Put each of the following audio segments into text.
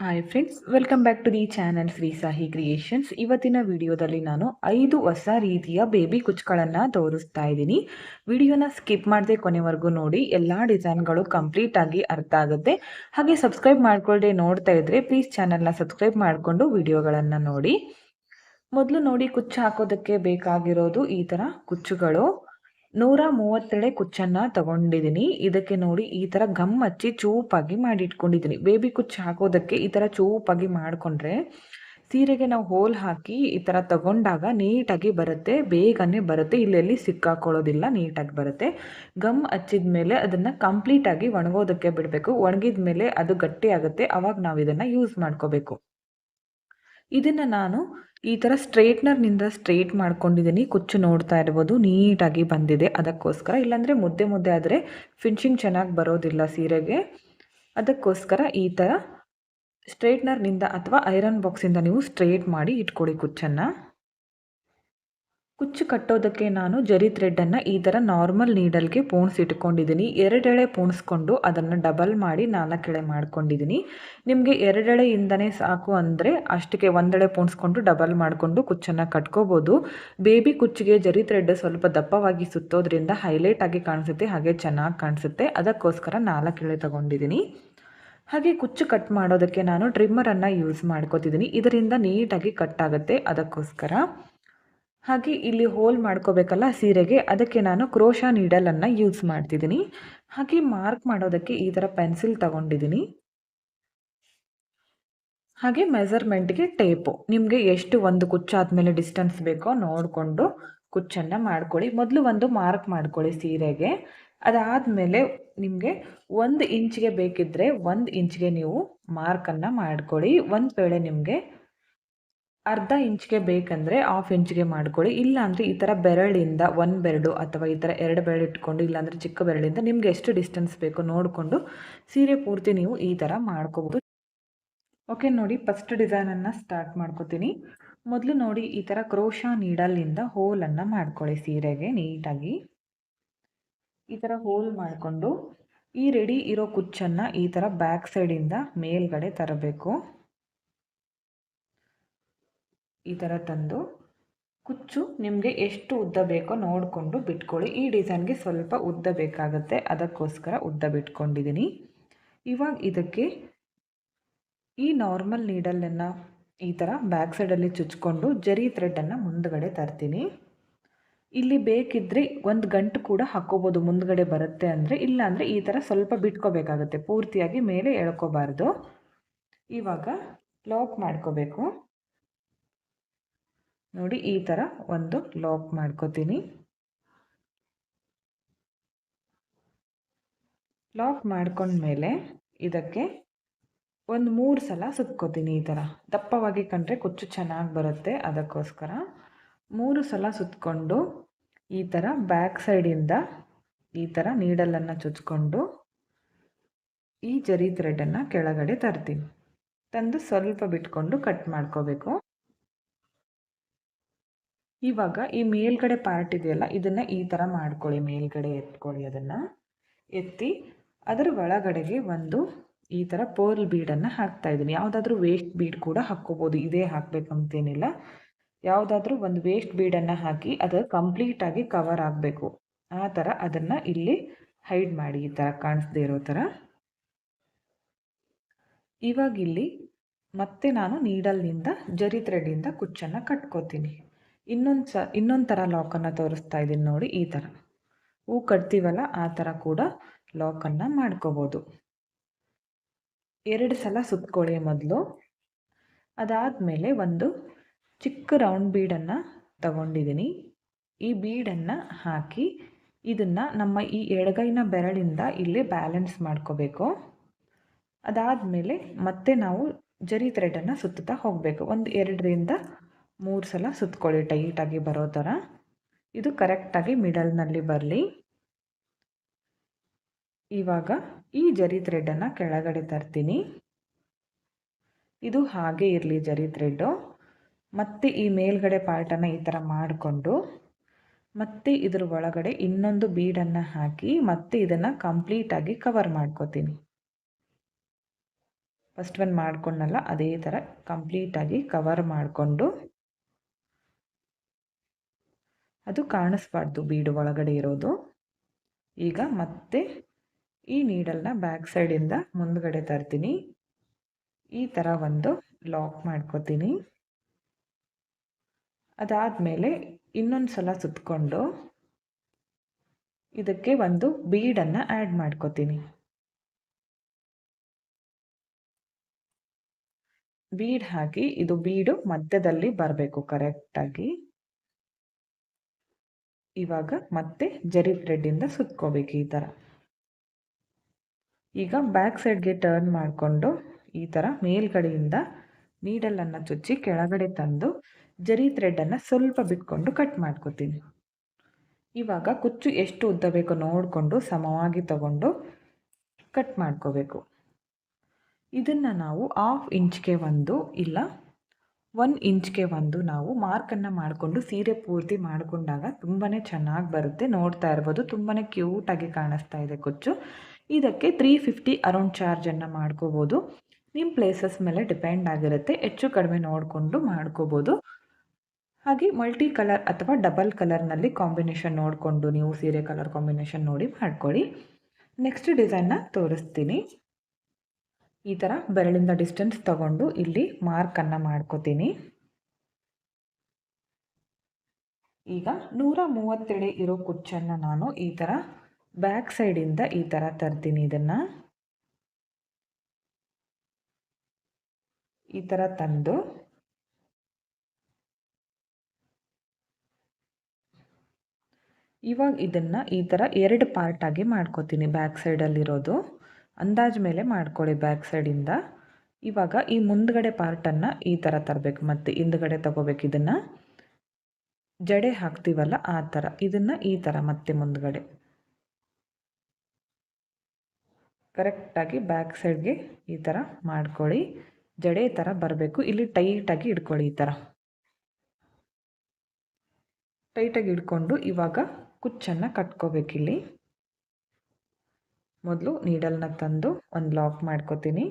Hi friends welcome back to the channel Shri Sahi creations ಇವತ್ತಿನ ವಿಡಿಯೋದಲ್ಲಿ ನಾನು ಐದು ಹೊಸ ರೀತಿಯ ಬೇಬಿ ಕುಚ್ಗಳನ್ನು ತೋರಿಸ್ತಾ ಇದ್ದೀನಿ. ವಿಡಿಯೋನ ಸ್ಕಿಪ್ ಮಾಡದೆ ಕೊನೆವರೆಗೂ ನೋಡಿ, ಎಲ್ಲ ಡಿಸೈನ್ಗಳು ಕಂಪ್ಲೀಟ್ ಆಗಿ ಅರ್ಥ ಆಗುತ್ತೆ. ಹಾಗೆ ಸಬ್ಸ್ಕ್ರೈಬ್ ಮಾಡಿಕೊಳ್ಳದೆ ನೋಡ್ತಾ ಇದ್ರೆ ಪ್ಲೀಸ್ ಚಾನಲ್ನ ಸಬ್ಸ್ಕ್ರೈಬ್ ಮಾಡಿಕೊಂಡು ವಿಡಿಯೋಗಳನ್ನು ನೋಡಿ. ಮೊದಲು ನೋಡಿ, ಕುಚ್ಚು ಹಾಕೋದಕ್ಕೆ ಬೇಕಾಗಿರೋದು ಈ ಥರ ಕುಚ್ಚುಗಳು. ನೂರ ಮೂವತ್ತೆಳೆ ಕುಚ್ಚನ್ನ ತಗೊಂಡಿದ್ದೀನಿ ಇದಕ್ಕೆ ನೋಡಿ ಈ ಥರ ಗಮ್ ಹಚ್ಚಿ ಚೂಪಾಗಿ ಮಾಡಿ ಇಟ್ಕೊಂಡಿದ್ದೀನಿ ಬೇಬಿ ಕುಚ್ಚು ಹಾಕೋದಕ್ಕೆ ಈ ಥರ ಚೂಪಾಗಿ ಮಾಡಿಕೊಂಡ್ರೆ ಸೀರೆಗೆ ನಾವು ಹೋಲ್ ಹಾಕಿ ಈ ಥರ ತಗೊಂಡಾಗ ನೀಟಾಗಿ ಬರುತ್ತೆ. ಬೇಗನೆ ಬರುತ್ತೆ. ಇಲ್ಲೆಲ್ಲಿ ಸಿಕ್ಕಾಕೊಳ್ಳೋದಿಲ್ಲ. ನೀಟಾಗಿ ಬರುತ್ತೆ. ಗಮ್ ಹಚ್ಚಿದ ಮೇಲೆ ಅದನ್ನು ಕಂಪ್ಲೀಟಾಗಿ ಒಣಗೋದಕ್ಕೆ ಬಿಡಬೇಕು. ಒಣಗಿದ ಮೇಲೆ ಅದು ಗಟ್ಟಿ ಆಗುತ್ತೆ. ಅವಾಗ ನಾವು ಇದನ್ನು ಯೂಸ್ ಮಾಡ್ಕೋಬೇಕು. ಇದನ್ನು ನಾನು ಈ ಥರ ಸ್ಟ್ರೇಟ್ನರ್ನಿಂದ ಸ್ಟ್ರೇಟ್ ಮಾಡ್ಕೊಂಡಿದ್ದೀನಿ ಕುಚ್ಚು ನೋಡ್ತಾ ಇರ್ಬೋದು. ನೀಟಾಗಿ ಬಂದಿದೆ. ಅದಕ್ಕೋಸ್ಕರ ಇಲ್ಲಾಂದರೆ ಮುದ್ದೆ ಮುದ್ದೆ ಆದರೆ ಫಿನಿಶಿಂಗ್ ಚೆನ್ನಾಗಿ ಬರೋದಿಲ್ಲ ಸೀರೆಗೆ. ಅದಕ್ಕೋಸ್ಕರ ಈ ಥರ ಸ್ಟ್ರೇಟ್ನರ್ನಿಂದ ಅಥವಾ ಐರನ್ ಬಾಕ್ಸಿಂದ ನೀವು ಸ್ಟ್ರೇಟ್ ಮಾಡಿ ಇಟ್ಕೊಳ್ಳಿ ಕುಚ್ಚನ್ನು. ಕುಚ್ಚು ಕಟ್ಟೋದಕ್ಕೆ ನಾನು ಜರಿ ಥ್ರೆಡ್ಡನ್ನು ಈ ಥರ ನಾರ್ಮಲ್ ನೀಡಲ್ಗೆ ಪೋಣಿಸಿಟ್ಕೊಂಡಿದ್ದೀನಿ ಎರಡೆಳೆ ಪೋಣಿಸ್ಕೊಂಡು ಅದನ್ನು ಡಬಲ್ ಮಾಡಿ ನಾಲ್ಕೆಳೆ ಮಾಡ್ಕೊಂಡಿದ್ದೀನಿ. ನಿಮಗೆ ಎರಡೆಳೆಯಿಂದನೇ ಸಾಕು ಅಂದರೆ ಅಷ್ಟಕ್ಕೆ ಒಂದೆಳೆ ಪೋಣಿಸ್ಕೊಂಡು ಡಬಲ್ ಮಾಡಿಕೊಂಡು ಕುಚ್ಚನ್ನು ಕಟ್ಕೋಬೋದು. ಬೇಬಿ ಕುಚ್ಚಿಗೆ ಜರಿ ಥ್ರೆಡ್ ಸ್ವಲ್ಪ ದಪ್ಪವಾಗಿ ಸುತ್ತೋದ್ರಿಂದ ಹೈಲೈಟ್ ಆಗಿ ಕಾಣಿಸುತ್ತೆ, ಹಾಗೆ ಚೆನ್ನಾಗಿ ಕಾಣಿಸುತ್ತೆ. ಅದಕ್ಕೋಸ್ಕರ ನಾಲ್ಕೆಳೆ ತಗೊಂಡಿದ್ದೀನಿ. ಹಾಗೆ ಕುಚ್ಚು ಕಟ್ ಮಾಡೋದಕ್ಕೆ ನಾನು ಟ್ರಿಮ್ಮರನ್ನು ಯೂಸ್ ಮಾಡ್ಕೋತಿದ್ದೀನಿ. ಇದರಿಂದ ನೀಟಾಗಿ ಕಟ್ ಆಗುತ್ತೆ. ಅದಕ್ಕೋಸ್ಕರ ಹಾಗೆ ಇಲ್ಲಿ ಹೋಲ್ ಮಾಡ್ಕೋಬೇಕಲ್ಲ ಸೀರೆಗೆ, ಅದಕ್ಕೆ ನಾನು ಕ್ರೋಶಾ ನೀಡಲನ್ನು ಯೂಸ್ ಮಾಡ್ತಿದ್ದೀನಿ ಹಾಗೆ ಮಾರ್ಕ್ ಮಾಡೋದಕ್ಕೆ ಈ ಥರ ಪೆನ್ಸಿಲ್ ತಗೊಂಡಿದ್ದೀನಿ ಹಾಗೆ ಮೆಸರ್ಮೆಂಟ್ಗೆ ಟೇಪು ನಿಮಗೆ ಎಷ್ಟು ಒಂದು ಕುಚ್ಚಾದ್ಮೇಲೆ ಡಿಸ್ಟೆನ್ಸ್ ಬೇಕೋ ನೋಡಿಕೊಂಡು ಕುಚ್ಚನ್ನು ಮಾಡ್ಕೊಳ್ಳಿ. ಮೊದಲು ಒಂದು ಮಾರ್ಕ್ ಮಾಡ್ಕೊಳ್ಳಿ ಸೀರೆಗೆ. ಅದಾದಮೇಲೆ ನಿಮಗೆ ಒಂದು ಇಂಚ್ಗೆ ಬೇಕಿದ್ದರೆ ಒಂದು ಇಂಚ್ಗೆ ನೀವು ಮಾರ್ಕನ್ನು ಮಾಡ್ಕೊಳ್ಳಿ. ಒಂದು ವೇಳೆ ನಿಮಗೆ ಅರ್ಧ ಇಂಚ್ಗೆ ಬೇಕಂದರೆ ಹಾಫ್ ಇಂಚ್ಗೆ ಮಾಡ್ಕೊಳ್ಳಿ. ಇಲ್ಲಾಂದರೆ ಈ ಥರ ಬೆರಳಿಂದ ಒಂದು ಬೆರಳು ಅಥವಾ ಈ ಥರ ಎರಡು ಬೆರಳು ಇಟ್ಕೊಂಡು, ಇಲ್ಲಾಂದರೆ ಚಿಕ್ಕ ಬೆರಳಿಂದ ನಿಮಗೆ ಎಷ್ಟು ಡಿಸ್ಟೆನ್ಸ್ ಬೇಕು ನೋಡಿಕೊಂಡು ಸೀರೆ ಪೂರ್ತಿ ನೀವು ಈ ಥರ ಮಾಡ್ಕೋಬೋದು. ಓಕೆ ನೋಡಿ ಫಸ್ಟ್ ಡಿಸೈನನ್ನು ಸ್ಟಾರ್ಟ್ ಮಾಡ್ಕೋತೀನಿ. ಮೊದಲು ನೋಡಿ ಈ ಥರ ಕ್ರೋಶಾ ನೀಡಲ್ಲಿಂದ ಹೋಲನ್ನು ಮಾಡ್ಕೊಳ್ಳಿ ಸೀರೆಗೆ ನೀಟಾಗಿ. ಈ ಥರ ಹೋಲ್ ಮಾಡಿಕೊಂಡು ಈ ರೆಡಿ ಇರೋ ಕುಚ್ಚನ್ನು ಈ ಥರ ಬ್ಯಾಕ್ ಸೈಡಿಂದ ಮೇಲ್ಗಡೆ ತರಬೇಕು. ಈ ಥರ ತಂದು ಕುಚ್ಚು ನಿಮಗೆ ಎಷ್ಟು ಉದ್ದ ಬೇಕೋ ನೋಡಿಕೊಂಡು ಬಿಟ್ಕೊಳ್ಳಿ. ಈ ಡಿಸೈನ್ಗೆ ಸ್ವಲ್ಪ ಉದ್ದ ಬೇಕಾಗುತ್ತೆ. ಅದಕ್ಕೋಸ್ಕರ ಉದ್ದ ಬಿಟ್ಕೊಂಡಿದ್ದೀನಿ. ಇವಾಗ ಇದಕ್ಕೆ ಈ ನಾರ್ಮಲ್ ನೀಡಲನ್ನು ಈ ಥರ ಬ್ಯಾಕ್ ಸೈಡಲ್ಲಿ ಚುಚ್ಕೊಂಡು ಜರಿ ಥ್ರೆಡನ್ನು ಮುಂದಗಡೆ ತರ್ತೀನಿ. ಇಲ್ಲಿ ಬೇಕಿದ್ದರೆ ಒಂದು ಗಂಟು ಕೂಡ ಹಾಕ್ಕೋಬೋದು. ಮುಂದಗಡೆ ಬರುತ್ತೆ ಅಂದರೆ, ಇಲ್ಲ ಅಂದರೆ ಈ ಥರ ಸ್ವಲ್ಪ ಬಿಟ್ಕೋಬೇಕಾಗುತ್ತೆ. ಪೂರ್ತಿಯಾಗಿ ಮೇಲೆ ಎಳ್ಕೋಬಾರ್ದು. ಇವಾಗ ಲಾಕ್ ಮಾಡ್ಕೋಬೇಕು. ನೋಡಿ ಈ ಥರ ಒಂದು ಲಾಕ್ ಮಾಡ್ಕೋತೀನಿ. ಲಾಕ್ ಮಾಡ್ಕೊಂಡ್ಮೇಲೆ ಇದಕ್ಕೆ ಒಂದು ಮೂರು ಸಲ ಸುತ್ಕೋತೀನಿ ಈ ಥರ ದಪ್ಪವಾಗಿ ಕಂಡ್ರೆ ಕೊಚ್ಚು ಚೆನ್ನಾಗಿ ಬರುತ್ತೆ ಅದಕ್ಕೋಸ್ಕರ. ಮೂರು ಸಲ ಸುತ್ಕೊಂಡು ಈ ಥರ ಬ್ಯಾಕ್ ಸೈಡಿಂದ ಈ ಥರ ನೀಡಲನ್ನು ಚುಚ್ಕೊಂಡು ಈ ಜರಿ ಥ್ರೆಡನ್ನು ಕೆಳಗಡೆ ತರ್ತೀನಿ. ತಂದು ಸ್ವಲ್ಪ ಬಿಟ್ಕೊಂಡು ಕಟ್ ಮಾಡ್ಕೋಬೇಕು. ಇವಾಗ ಈ ಮೇಲ್ಗಡೆ ಪಾರ್ಟ್ ಇದೆಯಲ್ಲ, ಇದನ್ನು ಈ ಥರ ಮಾಡ್ಕೊಳ್ಳಿ. ಮೇಲ್ಗಡೆ ಎತ್ಕೊಳ್ಳಿ ಅದನ್ನು. ಎತ್ತಿ ಅದರ ಒಳಗಡೆಗೆ ಒಂದು ಈ ಥರ ಪೋರ್ಲ್ ಬೀಡನ್ನು ಹಾಕ್ತಾ ಇದ್ದೀನಿ. ಯಾವುದಾದ್ರೂ ವೇಸ್ಟ್ ಬೀಡ್ ಕೂಡ ಹಾಕ್ಕೋಬೋದು. ಇದೇ ಹಾಕಬೇಕಂತೇನಿಲ್ಲ ಯಾವುದಾದ್ರೂ ಒಂದು ವೇಸ್ಟ್ ಬೀಡನ್ನು ಹಾಕಿ ಅದು ಕಂಪ್ಲೀಟಾಗಿ ಕವರ್ ಆಗಬೇಕು. ಆ ಥರ ಅದನ್ನು ಇಲ್ಲಿ ಹೈಡ್ ಮಾಡಿ. ಈ ಥರ ಕಾಣಿಸ್ದೇ ಇರೋ ಥರ ಇವಾಗ ಇಲ್ಲಿ ಮತ್ತೆ ನಾನು ನೀಡಲ್ನಿಂದ ಜರಿ ಥ್ರೆಡ್ಡಿಂದ ಕುಚ್ಚನ್ನು ಕಟ್ಕೋತೀನಿ. ಇನ್ನೊಂದು ಸ, ಇನ್ನೊಂದು ಥರ ಲಾಕನ್ನು ತೋರಿಸ್ತಾ ಇದ್ದೀನಿ ನೋಡಿ ಈ ಥರ ಹೂ ಕಟ್ತೀವಲ್ಲ, ಆ ಥರ ಕೂಡ ಲಾಕನ್ನು ಮಾಡ್ಕೋಬೋದು. ಎರಡು ಸಲ ಸುತ್ಕೊಳ್ಳಿ ಮೊದಲು. ಅದಾದಮೇಲೆ ಒಂದು ಚಿಕ್ಕ ರೌಂಡ್ ಬೀಡನ್ನು ತಗೊಂಡಿದ್ದೀನಿ ಈ ಬೀಡನ್ನು ಹಾಕಿ ಇದನ್ನು ನಮ್ಮ ಈ ಎಡಗೈನ ಬೆರಳಿಂದ ಇಲ್ಲಿ ಬ್ಯಾಲೆನ್ಸ್ ಮಾಡ್ಕೋಬೇಕು. ಅದಾದಮೇಲೆ ಮತ್ತೆ ನಾವು ಜರಿ ಥ್ರೆಡನ್ನು ಸುತ್ತುತ್ತಾ ಹೋಗಬೇಕು. ಒಂದು ಎರಡರಿಂದ ಮೂರು ಸಲ ಸುತ್ಕೊಳ್ಳಿ ಟೈಟಾಗಿ ಬರೋ ಥರ. ಇದು ಕರೆಕ್ಟಾಗಿ ಮಿಡಲ್ನಲ್ಲಿ ಬರಲಿ. ಇವಾಗ ಈ ಜರಿ ಥ್ರೆಡನ್ನು ಕೆಳಗಡೆ ತರ್ತೀನಿ. ಇದು ಹಾಗೆ ಇರಲಿ ಜರಿ ಥ್ರೆಡ್ಡು ಮತ್ತು ಈ ಮೇಲ್ಗಡೆ ಪಾರ್ಟನ್ನು ಈ ಥರ ಮಾಡಿಕೊಂಡು, ಮತ್ತೆ ಇದ್ರ ಒಳಗಡೆ ಇನ್ನೊಂದು ಬೀಡನ್ನು ಹಾಕಿ, ಮತ್ತೆ ಇದನ್ನು ಕಂಪ್ಲೀಟಾಗಿ ಕವರ್ ಮಾಡ್ಕೋತೀನಿ. ಫಸ್ಟ್ ಒನ್ ಮಾಡ್ಕೊಂಡಲ್ಲ, ಅದೇ ಥರ ಕಂಪ್ಲೀಟಾಗಿ ಕವರ್ ಮಾಡಿಕೊಂಡು ಅದು ಕಾಣಿಸ್ಬಾರ್ದು ಬೀಡು ಒಳಗಡೆ ಇರೋದು. ಈಗ ಮತ್ತೆ ಈ ನೀಡಲ್ನ ಬ್ಯಾಕ್ ಸೈಡಿಂದ ಮುಂದ್ಗಡೆ ತರ್ತೀನಿ. ಈ ಥರ ಒಂದು ಲಾಕ್ ಮಾಡ್ಕೋತೀನಿ. ಅದಾದಮೇಲೆ ಇನ್ನೊಂದು ಸಲ ಸುತ್ತಕೊಂಡು ಇದಕ್ಕೆ ಒಂದು ಬೀಡನ್ನು ಆ್ಯಡ್ ಮಾಡ್ಕೋತೀನಿ. ಬೀಡ್ ಹಾಕಿ ಇದು ಬೀಡು ಮಧ್ಯದಲ್ಲಿ ಬರಬೇಕು ಕರೆಕ್ಟಾಗಿ ಇವಾಗ ಮತ್ತೆ ಜರಿ ಥ್ರೆಡ್ಡಿಂದ ಸುತ್ಕೋಬೇಕು ಈ ಥರ ಈಗ ಬ್ಯಾಕ್ ಸೈಡ್ಗೆ ಟರ್ನ್ ಮಾಡಿಕೊಂಡು ಈ ಥರ ಮೇಲ್ಗಡೆಯಿಂದ ನೀಡಲನ್ನು ಚುಚ್ಚಿ ಕೆಳಗಡೆ ತಂದು ಜರಿ ಥ್ರೆಡ್ಡನ್ನು ಸ್ವಲ್ಪ ಬಿಟ್ಕೊಂಡು ಕಟ್ ಮಾಡ್ಕೋತೀನಿ. ಇವಾಗ ಕುಚ್ಚು ಎಷ್ಟು ಉದ್ದ ಬೇಕೋ ನೋಡಿಕೊಂಡು ಸಮವಾಗಿ ತಗೊಂಡು ಕಟ್ ಮಾಡ್ಕೋಬೇಕು. ಇದನ್ನು ನಾವು ಹಾಫ್ ಇಂಚ್ಗೆ ಒಂದು ಇಲ್ಲ ಒನ್ ಇಂಚ್ಗೆ ಒಂದು ನಾವು ಮಾರ್ಕನ್ನು ಮಾಡಿಕೊಂಡು ಸೀರೆ ಪೂರ್ತಿ ಮಾಡಿಕೊಂಡಾಗ ತುಂಬಾ ಚೆನ್ನಾಗಿ ಬರುತ್ತೆ. ನೋಡ್ತಾ ಇರ್ಬೋದು. ತುಂಬಾ ಕ್ಯೂಟಾಗಿ ಕಾಣಿಸ್ತಾ ಇದೆ ಕೊಚ್ಚು. ಇದಕ್ಕೆ ತ್ರೀ ಫಿಫ್ಟಿ ಅರೌಂಡ್ ಚಾರ್ಜನ್ನು ಮಾಡ್ಕೋಬೋದು. ನಿಮ್ಮ ಪ್ಲೇಸಸ್ ಮೇಲೆ ಡಿಪೆಂಡ್ ಆಗಿರುತ್ತೆ. ಹೆಚ್ಚು ಕಡಿಮೆ ನೋಡಿಕೊಂಡು ಮಾಡ್ಕೋಬೋದು. ಹಾಗೆ ಮಲ್ಟಿ ಕಲರ್ ಅಥವಾ ಡಬಲ್ ಕಲರ್ನಲ್ಲಿ ಕಾಂಬಿನೇಷನ್ ನೋಡಿಕೊಂಡು ನೀವು ಸೀರೆ ಕಲರ್ ಕಾಂಬಿನೇಷನ್ ನೋಡಿ ಮಾಡ್ಕೊಳ್ಳಿ. ನೆಕ್ಸ್ಟ್ ಡಿಸೈನ್ನ ತೋರಿಸ್ತೀನಿ. ಈ ಥರ ಬೆರಳಿಂದ ಡಿಸ್ಟೆನ್ಸ್ ತಗೊಂಡು ಇಲ್ಲಿ ಮಾರ್ಕನ್ನು ಮಾಡ್ಕೋತೀನಿ. ಈಗ ನೂರ ಮೂವತ್ತೆಡೆ ಇರೋ ಕುಚ್ಚನ್ನು ನಾನು ಈ ಥರ ಬ್ಯಾಕ್ ಸೈಡಿಂದ ಈ ಥರ ತರ್ತೀನಿ ಇದನ್ನು. ಈ ಥರ ತಂದು ಇವಾಗ ಇದನ್ನು ಈ ಥರ ಎರಡು ಪಾರ್ಟಾಗಿ ಮಾಡ್ಕೋತೀನಿ ಬ್ಯಾಕ್ ಸೈಡಲ್ಲಿರೋದು ಅಂದಾಜು ಮೇಲೆ ಮಾಡ್ಕೊಳ್ಳಿ ಬ್ಯಾಕ್ ಸೈಡಿಂದ ಇವಾಗ ಈ ಮುಂದ್ಗಡೆ ಪಾರ್ಟನ್ನು ಈ ಥರ ತರಬೇಕು, ಮತ್ತು ಹಿಂದ್ಗಡೆ ತಗೋಬೇಕು ಇದನ್ನು. ಜಡೆ ಹಾಕ್ತೀವಲ್ಲ ಆ ಥರ ಇದನ್ನು ಈ ಥರ ಮತ್ತೆ ಮುಂದ್ಗಡೆ. ಕರೆಕ್ಟಾಗಿ ಬ್ಯಾಕ್ ಸೈಡ್ಗೆ ಈ ಥರ ಮಾಡ್ಕೊಳ್ಳಿ. ಜಡೆ ಥರ ಬರಬೇಕು, ಇಲ್ಲಿ ಟೈಟಾಗಿ ಇಟ್ಕೊಳ್ಳಿ ಈ ಥರ ಟೈಟಾಗಿ ಇಟ್ಕೊಂಡು ಇವಾಗ ಕುಚ್ಚನ್ನು ಕಟ್ಕೋಬೇಕಿಲ್ಲಿ ಮೊದಲು ನೀಡಲ್ನ ತಂದು ಒಂದು ಲಾಕ್ ಮಾಡ್ಕೋತೀನಿ.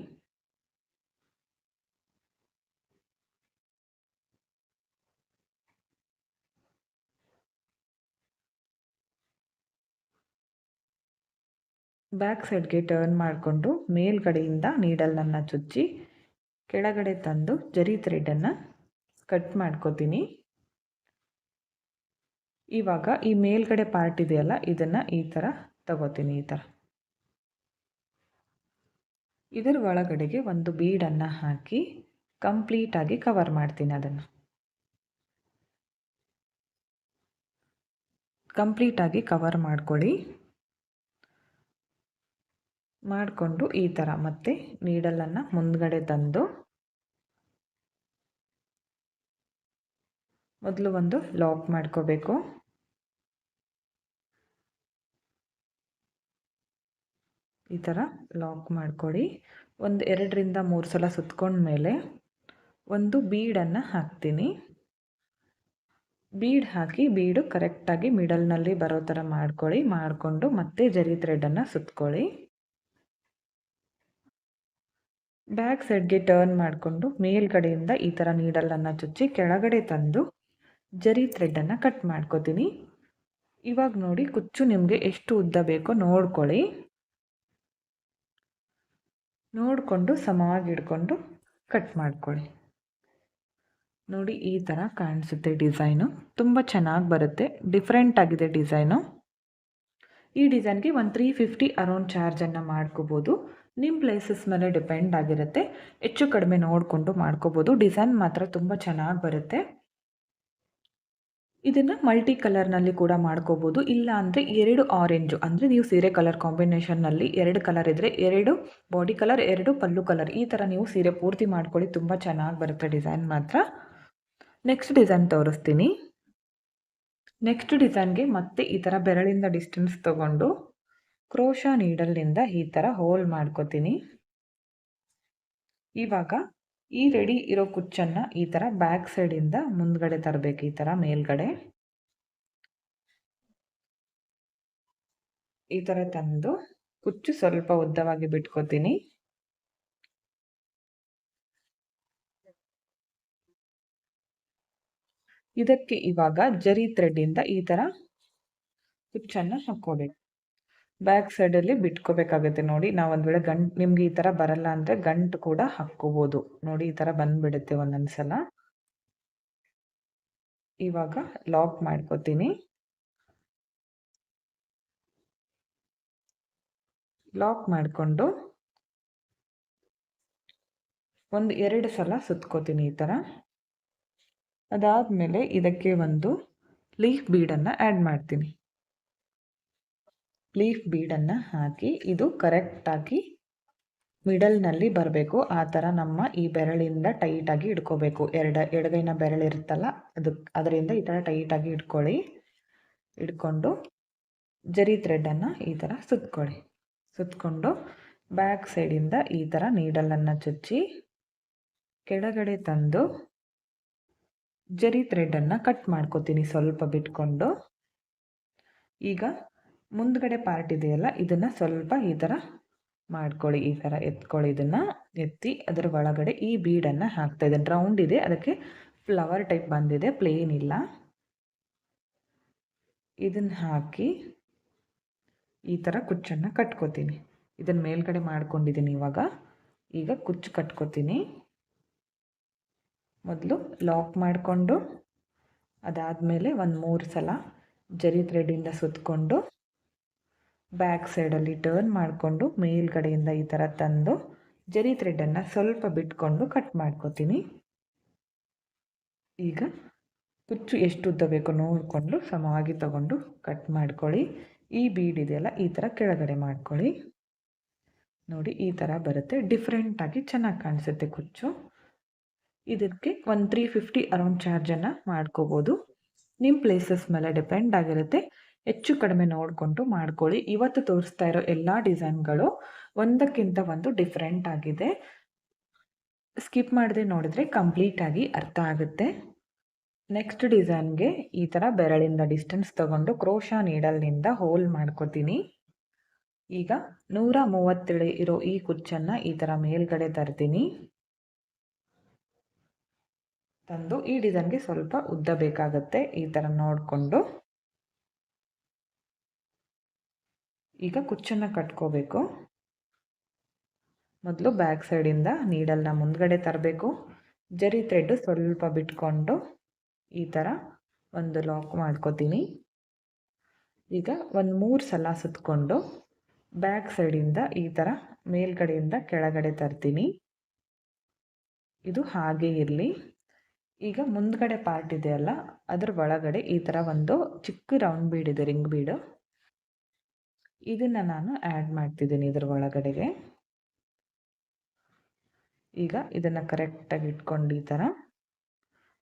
ಬ್ಯಾಕ್ ಸೈಡ್ಗೆ ಟರ್ನ್ ಮಾಡಿಕೊಂಡು ಮೇಲ್ಗಡೆಯಿಂದ ನೀಡಲನ್ನು ಚುಚ್ಚಿ, ಕೆಳಗಡೆ ತಂದು ಜರಿ ಥ್ರೆಡನ್ನು ಕಟ್ ಮಾಡ್ಕೋತೀನಿ. ಇವಾಗ ಈ ಮೇಲ್ಗಡೆ ಪಾರ್ಟ್ ಇದೆಯಲ್ಲ, ಇದನ್ನು ಈ ಥರ ತಗೋತೀನಿ ಈ ಥರ ಇದರ ಒಳಗಡೆಗೆ ಒಂದು ಬೀಡನ್ನು ಹಾಕಿ ಕಂಪ್ಲೀಟಾಗಿ ಕವರ್ ಮಾಡ್ತೀನಿ ಅದನ್ನು. ಕಂಪ್ಲೀಟಾಗಿ ಕವರ್ ಮಾಡ್ಕೊಳ್ಳಿ. ಮಾಡಿಕೊಂಡು ಈ ಥರ ಮತ್ತೆ ನೀಡಲನ್ನು ಮುಂದ್ಗಡೆ ತಂದು ಮೊದಲು ಒಂದು ಲಾಕ್ ಮಾಡ್ಕೋಬೇಕು. ಈ ಥರ ಲಾಕ್ ಮಾಡ್ಕೊಳ್ಳಿ ಒಂದು ಎರಡರಿಂದ ಮೂರು ಸಲ ಸುತ್ಕೊಂಡ್ಮೇಲೆ ಒಂದು ಬೀಡನ್ನು ಹಾಕ್ತೀನಿ. ಬೀಡ್ ಹಾಕಿ, ಬೀಡು ಕರೆಕ್ಟಾಗಿ ಮಿಡಲ್ನಲ್ಲಿ ಬರೋ ಥರ ಮಾಡ್ಕೊಳ್ಳಿ ಮಾಡಿಕೊಂಡು ಮತ್ತೆ ಜರಿ ಥ್ರೆಡನ್ನು ಸುತ್ಕೊಳ್ಳಿ. ಬ್ಯಾಕ್ ಸೈಡ್ಗೆ ಟರ್ನ್ ಮಾಡಿಕೊಂಡು ಮೇಲ್ಗಡೆಯಿಂದ ಈ ಥರ ನೀಡಲನ್ನು ಚುಚ್ಚಿ ಕೆಳಗಡೆ ತಂದು ಜರಿ ಥ್ರೆಡನ್ನು ಕಟ್ ಮಾಡ್ಕೋತೀನಿ. ಇವಾಗ ನೋಡಿ, ಕುಚ್ಚು ನಿಮಗೆ ಎಷ್ಟು ಉದ್ದ ಬೇಕೋ ನೋಡ್ಕೊಳ್ಳಿ. ನೋಡಿಕೊಂಡು ಸಮವಾಗಿ ಹಿಡ್ಕೊಂಡು ಕಟ್ ಮಾಡ್ಕೊಳ್ಳಿ. ನೋಡಿ ಈ ಥರ ಕಾಣಿಸುತ್ತೆ ಡಿಸೈನು. ತುಂಬ ಚೆನ್ನಾಗಿ ಬರುತ್ತೆ. ಡಿಫ್ರೆಂಟ್ ಆಗಿದೆ ಡಿಸೈನು. ಈ ಡಿಸೈನ್ಗೆ ಒಂದು ತ್ರೀ ಫಿಫ್ಟಿ ಅರೌಂಡ್ ಚಾರ್ಜನ್ನು ಮಾಡ್ಕೋಬೋದು. ನಿಮ್ಮ ಪ್ಲೇಸಸ್ ಮೇಲೆ ಡಿಪೆಂಡ್ ಆಗಿರುತ್ತೆ. ಹೆಚ್ಚು ಕಡಿಮೆ ನೋಡಿಕೊಂಡು ಮಾಡ್ಕೋಬೋದು. ಡಿಸೈನ್ ಮಾತ್ರ ತುಂಬ ಚೆನ್ನಾಗಿ ಬರುತ್ತೆ. ಇದನ್ನು ಮಲ್ಟಿ ಕಲರ್ನಲ್ಲಿ ಕೂಡ ಮಾಡ್ಕೋಬೋದು. ಇಲ್ಲ ಅಂದರೆ ಎರಡು ಆರೆಂಜು ಅಂದರೆ ನೀವು ಸೀರೆ ಕಲರ್ ಕಾಂಬಿನೇಷನ್ನಲ್ಲಿ ಎರಡು ಕಲರ್ ಇದ್ದರೆ ಎರಡು ಬಾಡಿ ಕಲರ್ ಎರಡು ಪಲ್ಲು ಕಲರ್ ಈ ಥರ ನೀವು ಸೀರೆ ಪೂರ್ತಿ ಮಾಡ್ಕೊಳ್ಳಿ, ತುಂಬ ಚೆನ್ನಾಗಿ ಬರುತ್ತೆ ಡಿಸೈನ್ ಮಾತ್ರ. ನೆಕ್ಸ್ಟ್ ಡಿಸೈನ್ ತೋರಿಸ್ತೀನಿ. ನೆಕ್ಸ್ಟ್ ಡಿಸೈನ್ಗೆ ಮತ್ತೆ ಈ ಥರ ಬೆರಳಿಂದ ಡಿಸ್ಟೆನ್ಸ್ ತೊಗೊಂಡು ಕ್ರೋಶ ನೀಡಲ್ನಿಂದ ಈ ಥರ ಹೋಲ್ ಮಾಡ್ಕೋತೀನಿ. ಇವಾಗ ಈ ರೆಡಿ ಇರೋ ಕುಚ್ಚನ್ನು ಈ ಥರ ಬ್ಯಾಕ್ ಸೈಡಿಂದ ಮುಂದ್ಗಡೆ ತರಬೇಕು ಈ ಥರ ಮೇಲ್ಗಡೆ. ಈ ಥರ ತಂದು ಕುಚ್ಚು ಸ್ವಲ್ಪ ಉದ್ದವಾಗಿ ಬಿಟ್ಕೋತೀನಿ. ಇದಕ್ಕೆ ಇವಾಗ ಜರಿ ಥ್ರೆಡ್ಡಿಂದ ಈ ಥರ ಕುಚ್ಚನ್ನು ಹಾಕ್ಕೋಬೇಕು. ಬ್ಯಾಕ್ ಸೈಡಲ್ಲಿ ಬಿಟ್ಕೋಬೇಕಾಗುತ್ತೆ ನೋಡಿ. ನಾವು ಒಂದು ವೇಳೆ ಗಂಟ್, ನಿಮ್ಗೆ ಈ ಥರ ಬರಲ್ಲ ಅಂದರೆ ಗಂಟು ಕೂಡ ಹಾಕ್ಕೋಬೋದು. ನೋಡಿ, ಈ ಥರ ಬಂದ್ಬಿಡುತ್ತೆ ಒಂದೊಂದು ಸಲ ಇವಾಗ ಲಾಕ್ ಮಾಡ್ಕೋತೀನಿ. ಲಾಕ್ ಮಾಡಿಕೊಂಡು ಒಂದು ಎರಡು ಸಲ ಸುತ್ಕೋತೀನಿ ಈ ಥರ ಅದಾದಮೇಲೆ ಇದಕ್ಕೆ ಒಂದು ಲೀಫ್ ಬೀಡನ್ನು ಆ್ಯಡ್ ಮಾಡ್ತೀನಿ. ಲೀಫ್ ಬೀಡನ್ನು ಹಾಕಿ, ಇದು ಕರೆಕ್ಟಾಗಿ ಮಿಡಲ್ನಲ್ಲಿ ಬರಬೇಕು. ಆ ಥರ ನಮ್ಮ ಈ ಬೆರಳಿಂದ ಟೈಟಾಗಿ ಇಟ್ಕೋಬೇಕು. ಎರಡು, ಎಡಗೈನ ಬೆರಳಿರುತ್ತಲ್ಲ ಅದು, ಅದರಿಂದ ಈ ಥರ ಟೈಟಾಗಿ ಇಟ್ಕೊಳ್ಳಿ. ಇಟ್ಕೊಂಡು ಜರಿ ಥ್ರೆಡನ್ನು ಈ ಥರ ಸುತ್ಕೊಳ್ಳಿ. ಸುತ್ತಕೊಂಡು ಬ್ಯಾಕ್ ಸೈಡಿಂದ ಈ ಥರ ನೀಡಲನ್ನು ಚುಚ್ಚಿ, ಕೆಳಗಡೆ ತಂದು ಜರಿ ಥ್ರೆಡನ್ನು ಕಟ್ ಮಾಡ್ಕೋತೀನಿ ಸ್ವಲ್ಪ ಬಿಟ್ಕೊಂಡು. ಈಗ ಮುಂದ್ಗಡೆ ಪಾರ್ಟ್ ಇದೆಯಲ್ಲ, ಇದನ್ನು ಸ್ವಲ್ಪ ಈ ಥರ ಮಾಡ್ಕೊಳ್ಳಿ. ಈ ಥರ ಎತ್ಕೊಳ್ಳಿ ಇದನ್ನು. ಎತ್ತಿ ಅದರ ಒಳಗಡೆ ಈ ಬೀಡನ್ನು ಹಾಕ್ತಾ ಇದ್ದೇನೆ. ರೌಂಡ್ ಇದೆ, ಅದಕ್ಕೆ ಫ್ಲವರ್ ಟೈಪ್ ಬಂದಿದೆ ಪ್ಲೇನ್ ಇಲ್ಲ. ಇದನ್ನು ಹಾಕಿ ಈ ಥರ ಕುಚ್ಚನ್ನು ಕಟ್ಕೋತೀನಿ. ಇದನ್ನು ಮೇಲ್ಗಡೆ ಮಾಡ್ಕೊಂಡಿದ್ದೀನಿ ಇವಾಗ. ಈಗ ಕುಚ್ಚು ಕಟ್ಕೋತೀನಿ. ಮೊದಲು ಲಾಕ್ ಮಾಡಿಕೊಂಡು ಅದಾದಮೇಲೆ ಒಂದು ಮೂರು ಸಲ ಜರಿ ಥ್ರೆಡ್ಡಿಂದ ಸುತ್ತಕೊಂಡು ಬ್ಯಾಕ್ ಸೈಡಲ್ಲಿ ಟರ್ನ್ ಮಾಡಿಕೊಂಡು ಮೇಲ್ಗಡೆಯಿಂದ ಈ ಥರ ತಂದು ಜರಿ ಥ್ರೆಡನ್ನು ಸ್ವಲ್ಪ ಬಿಟ್ಕೊಂಡು ಕಟ್ ಮಾಡ್ಕೋತೀನಿ. ಈಗ ಕುಚ್ಚು ಎಷ್ಟು ಉದ್ದ ಬೇಕೋ ನೋಡಿಕೊಂಡು ಸಮವಾಗಿ ತಗೊಂಡು ಕಟ್ ಮಾಡ್ಕೊಳ್ಳಿ. ಈ ಬೀಡ್ ಇದೆಯಲ್ಲ, ಈ ಥರ ಕೆಳಗಡೆ ಮಾಡ್ಕೊಳ್ಳಿ. ನೋಡಿ, ಈ ಥರ ಬರುತ್ತೆ. ಡಿಫ್ರೆಂಟಾಗಿ ಚೆನ್ನಾಗಿ ಕಾಣಿಸುತ್ತೆ ಕುಚ್ಚು. ಇದಕ್ಕೆ ಒಂದು ತ್ರೀ ಫಿಫ್ಟಿ ಅರೌಂಡ್ ಚಾರ್ಜನ್ನು ಮಾಡ್ಕೋಬೋದು. ನಿಮ್ಮ ಪ್ಲೇಸಸ್ ಮೇಲೆ ಡಿಪೆಂಡ್ ಆಗಿರುತ್ತೆ. ಹೆಚ್ಚು ಕಡಿಮೆ ನೋಡಿಕೊಂಡು ಮಾಡ್ಕೊಳ್ಳಿ. ಇವತ್ತು ತೋರಿಸ್ತಾ ಇರೋ ಎಲ್ಲ ಡಿಸೈನ್ಗಳು ಒಂದಕ್ಕಿಂತ ಒಂದು ಡಿಫ್ರೆಂಟ್ ಆಗಿದೆ. ಸ್ಕಿಪ್ ಮಾಡದೆ ನೋಡಿದರೆ ಕಂಪ್ಲೀಟಾಗಿ ಅರ್ಥ ಆಗುತ್ತೆ. ನೆಕ್ಸ್ಟ್ ಡಿಸೈನ್ಗೆ ಈ ಥರ ಬೆರಳಿಂದ ಡಿಸ್ಟೆನ್ಸ್ ತಗೊಂಡು ಕ್ರೋಶಾ ನೀಡಲ್ನಿಂದ ಹೋಲ್ ಮಾಡ್ಕೋತೀನಿ. ಈಗ ನೂರ ಮೂವತ್ತೇಳು ಇರೋ ಈ ಕುಚ್ಚನ್ನು ಈ ಥರ ಮೇಲ್ಗಡೆ ತರ್ತೀನಿ. ತಂದು ಈ ಡಿಸೈನ್ಗೆ ಸ್ವಲ್ಪ ಉದ್ದ ಬೇಕಾಗುತ್ತೆ ಈ ಥರ ನೋಡಿಕೊಂಡು. ಈಗ ಕುಚ್ಚನ್ನು ಕಟ್ಕೋಬೇಕು. ಮೊದಲು ಬ್ಯಾಕ್ ಸೈಡಿಂದ ನೀಡಲ್ನ ಮುಂದ್ಗಡೆ ತರಬೇಕು. ಜರಿ ಥ್ರೆಡ್ ಸ್ವಲ್ಪ ಬಿಟ್ಕೊಂಡು ಈ ಥರ ಒಂದು ಲಾಕ್ ಮಾಡ್ಕೋತೀನಿ. ಈಗ ಒಂದು ಮೂರು ಸಲ ಸುತ್ತಕೊಂಡು ಬ್ಯಾಕ್ ಸೈಡಿಂದ ಈ ಥರ ಮೇಲ್ಗಡೆಯಿಂದ ಕೆಳಗಡೆ ತರ್ತೀನಿ. ಇದು ಹಾಗೆ ಇರಲಿ. ಈಗ ಮುಂದ್ಗಡೆ ಪಾರ್ಟ್ ಇದೆಯಲ್ಲ, ಅದ್ರ ಒಳಗಡೆ ಈ ಥರ ಒಂದು ಚಿಕ್ಕ ರೌಂಡ್ ಬೀಡಿದೆ ರಿಂಗ್ ಬೀಡು. ಇದನ್ನು ನಾನು ಆ್ಯಡ್ ಮಾಡ್ತಿದ್ದೀನಿ ಇದರ ಒಳಗಡೆಗೆ. ಈಗ ಇದನ್ನು ಕರೆಕ್ಟಾಗಿ ಇಟ್ಕೊಂಡು ಈ ಥರ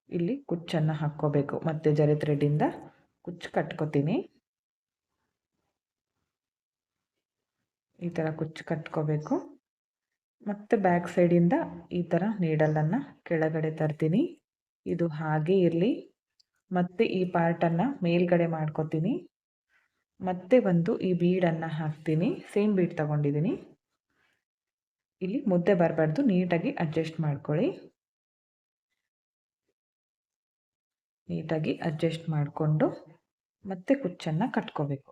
ಇಲ್ಲಿ ಕುಚ್ಚನ್ನು ಹಾಕ್ಕೋಬೇಕು. ಮತ್ತು ಜರಿ ಥ್ರೆಡ್ಡಿಂದ ಕುಚ್ಚು ಕಟ್ಕೋತೀನಿ. ಈ ಥರ ಕುಚ್ಚು ಕಟ್ಕೋಬೇಕು. ಮತ್ತು ಬ್ಯಾಕ್ ಸೈಡಿಂದ ಈ ಥರ ನೀಡಲನ್ನು ಕೆಳಗಡೆ ತರ್ತೀನಿ. ಇದು ಹಾಗೆ ಇರಲಿ. ಮತ್ತು ಈ ಪಾರ್ಟನ್ನು ಮೇಲ್ಗಡೆ ಮಾಡ್ಕೋತೀನಿ. ಮತ್ತೆ ಒಂದು ಈ ಬೀಡನ್ನು ಹಾಕ್ತೀನಿ. ಸೇಮ್ ಬೀಡ್ ತಗೊಂಡಿದ್ದೀನಿ. ಇಲ್ಲಿ ಮುದ್ದೆ ಬರಬಾರ್ದು. ನೀಟಾಗಿ ಅಡ್ಜಸ್ಟ್ ಮಾಡ್ಕೊಳ್ಳಿ. ನೀಟಾಗಿ ಅಡ್ಜಸ್ಟ್ ಮಾಡಿಕೊಂಡು ಮತ್ತೆ ಕುಚ್ಚನ್ನು ಕಟ್ಕೋಬೇಕು.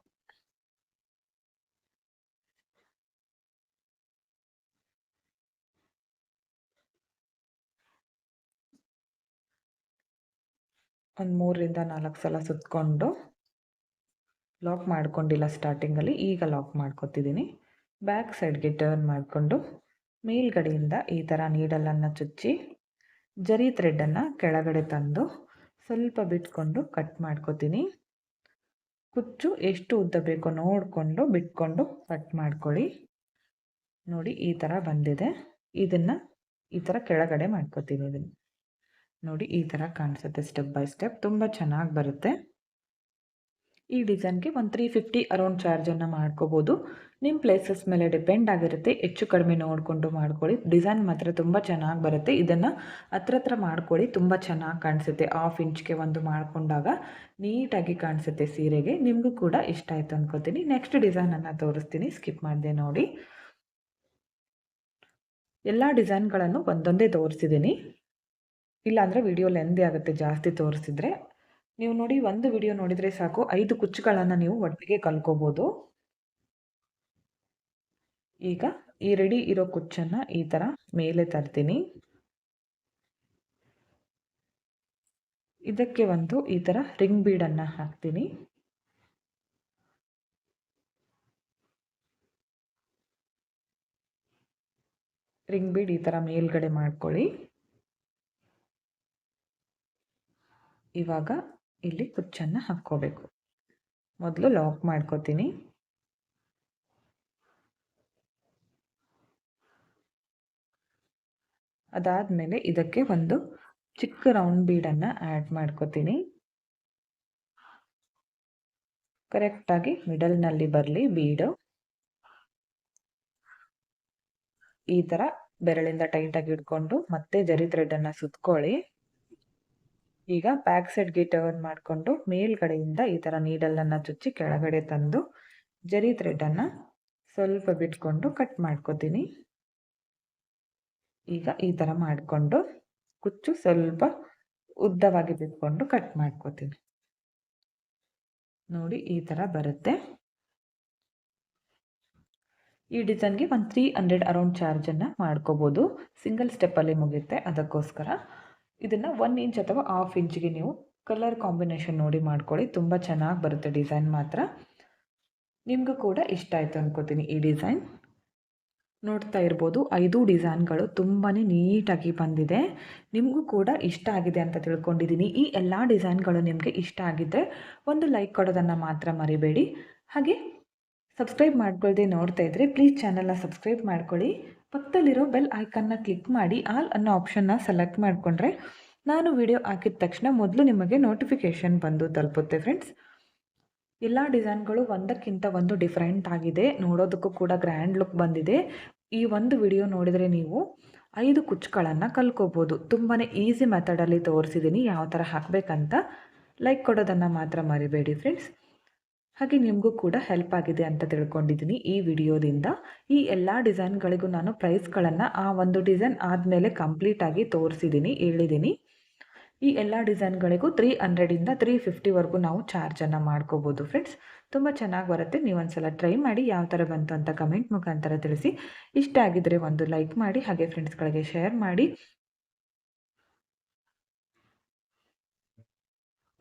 ಒಂದು ಮೂರರಿಂದ ನಾಲ್ಕು ಸಲ ಸುತ್ತಕೊಂಡು ಲಾಕ್ ಮಾಡ್ಕೊಂಡಿಲ್ಲ ಸ್ಟಾರ್ಟಿಂಗಲ್ಲಿ ಈಗ ಲಾಕ್ ಮಾಡ್ಕೊತಿದ್ದೀನಿ ಬ್ಯಾಕ್ ಸೈಡ್ಗೆ ಟರ್ನ್ ಮಾಡಿಕೊಂಡು, ಮೇಲ್ಗಡೆಯಿಂದ ಈ ಥರ ನೀಡಲನ್ನು ಚುಚ್ಚಿ, ಜರಿ ಥ್ರೆಡ್ಡನ್ನು ಕೆಳಗಡೆ ತಂದು, ಸ್ವಲ್ಪ ಬಿಟ್ಕೊಂಡು ಕಟ್ ಮಾಡ್ಕೋತೀನಿ. ಕುಚ್ಚು ಎಷ್ಟು ಉದ್ದ ಬೇಕೋ ನೋಡಿಕೊಂಡು, ಬಿಟ್ಕೊಂಡು ಕಟ್ ಮಾಡ್ಕೊಳ್ಳಿ. ನೋಡಿ, ಈ ಥರ ಬಂದಿದೆ. ಇದನ್ನು ಈ ಥರ ಕೆಳಗಡೆ ಮಾಡ್ಕೋತೀನಿ ಇದನ್ನು. ನೋಡಿ, ಈ ಥರ ಕಾಣಿಸುತ್ತೆ ಸ್ಟೆಪ್ ಬೈ ಸ್ಟೆಪ್ ತುಂಬ ಚೆನ್ನಾಗಿ ಬರುತ್ತೆ. ಈ ಡಿಸೈನ್ಗೆ ಒಂದು ತ್ರೀ ಫಿಫ್ಟಿ ಅರೌಂಡ್ ಚಾರ್ಜನ್ನು ಮಾಡ್ಕೋಬೋದು. ನಿಮ್ಮ ಪ್ಲೇಸಸ್ ಮೇಲೆ ಡಿಪೆಂಡ್ ಆಗಿರುತ್ತೆ, ಹೆಚ್ಚು ಕಡಿಮೆ ನೋಡಿಕೊಂಡು ಮಾಡ್ಕೊಳ್ಳಿ. ಡಿಸೈನ್ ಮಾತ್ರ ತುಂಬ ಚೆನ್ನಾಗಿ ಬರುತ್ತೆ. ಇದನ್ನು ಹತ್ರ ಹತ್ರ ಮಾಡ್ಕೊಳ್ಳಿ, ತುಂಬ ಚೆನ್ನಾಗಿ ಕಾಣಿಸುತ್ತೆ. ಹಾಫ್ ಇಂಚ್ಗೆ ಒಂದು ಮಾಡಿಕೊಂಡಾಗ ನೀಟಾಗಿ ಕಾಣಿಸುತ್ತೆ ಸೀರೆಗೆ. ನಿಮಗೂ ಕೂಡ ಇಷ್ಟ ಆಯಿತು ಅನ್ಕೋತೀನಿ. ನೆಕ್ಸ್ಟ್ ಡಿಸೈನನ್ನು ತೋರಿಸ್ತೀನಿ. ಸ್ಕಿಪ್ ಮಾಡಿದೆ ನೋಡಿ. ಎಲ್ಲ ಡಿಸೈನ್ಗಳನ್ನು ಒಂದೊಂದೇ ತೋರಿಸಿದ್ದೀನಿ. ಇಲ್ಲಾಂದರೆ ವಿಡಿಯೋ ಲೆಂದೇ ಆಗುತ್ತೆ ಜಾಸ್ತಿ ತೋರಿಸಿದ್ರೆ. ನೀವು ನೋಡಿ ಒಂದು ವಿಡಿಯೋ ನೋಡಿದರೆ ಸಾಕು. ಐದು ಕುಚ್ಚುಗಳನ್ನು ನೀವು ಒಟ್ಟಿಗೆ ಕಲ್ಕೋಬೋದು. ಈಗ ಈ ರೆಡಿ ಇರೋ ಕುಚ್ಚನ್ನು ಈ ಥರ ಮೇಲೆ ತರ್ತೀನಿ. ಇದಕ್ಕೆ ಒಂದು ಈ ಥರ ರಿಂಗ್ ಬೀಡನ್ನು ಹಾಕ್ತೀನಿ. ರಿಂಗ್ ಬೀಡ್ ಈ ಥರ ಮೇಲ್ಗಡೆ ಮಾಡ್ಕೊಳ್ಳಿ. ಇವಾಗ ಇಲ್ಲಿ ಕುಚ್ಚನ್ನು ಹಾಕ್ಕೋಬೇಕು. ಮೊದಲು ಲಾಕ್ ಮಾಡ್ಕೋತೀನಿ. ಅದಾದಮೇಲೆ ಇದಕ್ಕೆ ಒಂದು ಚಿಕ್ಕ ರೌಂಡ್ ಬೀಡನ್ನು ಆ್ಯಡ್ ಮಾಡ್ಕೋತೀನಿ. ಕರೆಕ್ಟಾಗಿ ಮಿಡಲ್ನಲ್ಲಿ ಬರಲಿ ಬೀಡು ಈ ಥರ ಬೆರಳಿಂದ ಟೈಟಾಗಿ ಇಟ್ಕೊಂಡು ಮತ್ತೆ ಜರಿ ಥ್ರೆಡನ್ನು ಸುತ್ಕೊಳ್ಳಿ. ಈಗ ಬ್ಯಾಕ್ ಸೈಡ್ಗೆ ಟರ್ನ್ ಮಾಡಿಕೊಂಡು ಮೇಲ್ಗಡೆಯಿಂದ ಈ ಥರ ನೀಡಲನ್ನು ಚುಚ್ಚಿ ಕೆಳಗಡೆ ತಂದು ಜರಿ ಥ್ರೆಡನ್ನು ಸ್ವಲ್ಪ ಬಿಟ್ಕೊಂಡು ಕಟ್ ಮಾಡ್ಕೋತೀನಿ. ಈಗ ಈ ಥರ ಮಾಡಿಕೊಂಡು ಕುಚ್ಚು ಸ್ವಲ್ಪ ಉದ್ದವಾಗಿ ಬಿಟ್ಕೊಂಡು ಕಟ್ ಮಾಡ್ಕೋತೀನಿ. ನೋಡಿ ಈ ಥರ ಬರುತ್ತೆ. ಈ ಡಿಸೈನ್ಗೆ ಒಂದು ತ್ರೀ ಹಂಡ್ರೆಡ್ ಅರೌಂಡ್ ಚಾರ್ಜನ್ನು ಮಾಡ್ಕೋಬೋದು. ಸಿಂಗಲ್ ಸ್ಟೆಪ್ಪಲ್ಲಿ ಮುಗಿಯುತ್ತೆ. ಅದಕ್ಕೋಸ್ಕರ ಇದನ್ನು ಒನ್ ಇಂಚ್ ಅಥವಾ ಹಾಫ್ ಇಂಚಿಗೆ ನೀವು ಕಲರ್ ಕಾಂಬಿನೇಷನ್ ನೋಡಿ ಮಾಡ್ಕೊಳ್ಳಿ. ತುಂಬ ಚೆನ್ನಾಗಿ ಬರುತ್ತೆ ಡಿಸೈನ್ ಮಾತ್ರ. ನಿಮಗೂ ಕೂಡ ಇಷ್ಟ ಆಯಿತು ಅನ್ಕೋತೀನಿ ಈ ಡಿಸೈನ್ ನೋಡ್ತಾ ಇರ್ಬೋದು, ಐದು ಡಿಸೈನ್ಗಳು ತುಂಬಾ ನೀಟಾಗಿ ಬಂದಿದೆ. ನಿಮಗೂ ಕೂಡ ಇಷ್ಟ ಆಗಿದೆ ಅಂತ ತಿಳ್ಕೊಂಡಿದ್ದೀನಿ. ಈ ಎಲ್ಲ ಡಿಸೈನ್ಗಳು ನಿಮಗೆ ಇಷ್ಟ ಆಗಿದ್ದರೆ ಒಂದು ಲೈಕ್ ಕೊಡೋದನ್ನು ಮಾತ್ರ ಮರಿಬೇಡಿ. ಹಾಗೆ ಸಬ್ಸ್ಕ್ರೈಬ್ ಮಾಡ್ಕೊಳ್ಳದೆ ನೋಡ್ತಾ ಇದ್ರೆ ಪ್ಲೀಸ್ ಚಾನಲ್ನ ಸಬ್ಸ್ಕ್ರೈಬ್ ಮಾಡ್ಕೊಳ್ಳಿ. ಪಕ್ಕದಲ್ಲಿರೋ ಬೆಲ್ ಐಕನ್ನ ಕ್ಲಿಕ್ ಮಾಡಿ ಆಲ್ ಅನ್ನೋ ಆಪ್ಷನ್ನ ಸೆಲೆಕ್ಟ್ ಮಾಡಿಕೊಂಡ್ರೆ ನಾನು ವಿಡಿಯೋ ಹಾಕಿದ ತಕ್ಷಣ ಮೊದಲು ನಿಮಗೆ ನೋಟಿಫಿಕೇಷನ್ ಬಂದು ತಲುಪುತ್ತೆ ಫ್ರೆಂಡ್ಸ್ ಎಲ್ಲ ಡಿಸೈನ್ಗಳು ಒಂದಕ್ಕಿಂತ ಒಂದು ಡಿಫ್ರೆಂಟ್ ಆಗಿದೆ. ನೋಡೋದಕ್ಕೂ ಕೂಡ ಗ್ರ್ಯಾಂಡ್ ಲುಕ್ ಬಂದಿದೆ. ಈ ಒಂದು ವಿಡಿಯೋ ನೋಡಿದರೆ ನೀವು ಐದು ಕುಚ್ಚುಗಳನ್ನು ಕಲ್ಕೋಬೋದು. ತುಂಬಾ ಈಸಿ ಮೆಥಡಲ್ಲಿ ತೋರಿಸಿದ್ದೀನಿ ಯಾವ ಥರ ಹಾಕಬೇಕಂತ ಲೈಕ್ ಕೊಡೋದನ್ನು ಮಾತ್ರ ಮರಿಬೇಡಿ ಫ್ರೆಂಡ್ಸ್ ಹಾಗೆ ನಿಮಗೂ ಕೂಡ ಹೆಲ್ಪ್ ಆಗಿದೆ ಅಂತ ತಿಳ್ಕೊಂಡಿದ್ದೀನಿ ಈ ವಿಡಿಯೋದಿಂದ. ಈ ಎಲ್ಲ ಡಿಸೈನ್ಗಳಿಗೂ ನಾನು ಪ್ರೈಸ್ಗಳನ್ನು ಆ ಒಂದು ಡಿಸೈನ್ ಆದಮೇಲೆ ಕಂಪ್ಲೀಟಾಗಿ ತೋರಿಸಿದ್ದೀನಿ ಹೇಳಿದ್ದೀನಿ ಈ ಎಲ್ಲ ಡಿಸೈನ್ಗಳಿಗೂ ತ್ರೀ ಹಂಡ್ರೆಡಿಂದ ತ್ರೀ ಫಿಫ್ಟಿವರೆಗೂ ನಾವು ಚಾರ್ಜನ್ನು ಮಾಡ್ಕೋಬೋದು ಫ್ರೆಂಡ್ಸ್ ತುಂಬ ಚೆನ್ನಾಗಿ ಬರುತ್ತೆ, ನೀವು ಒಂದ್ಸಲ ಟ್ರೈ ಮಾಡಿ ಯಾವ ಥರ ಬಂತು ಅಂತ ಕಮೆಂಟ್ ಮುಖಾಂತರ ತಿಳಿಸಿ. ಇಷ್ಟ ಆಗಿದ್ದರೆ ಒಂದು ಲೈಕ್ ಮಾಡಿ, ಹಾಗೆ ಫ್ರೆಂಡ್ಸ್ಗಳಿಗೆ ಶೇರ್ ಮಾಡಿ.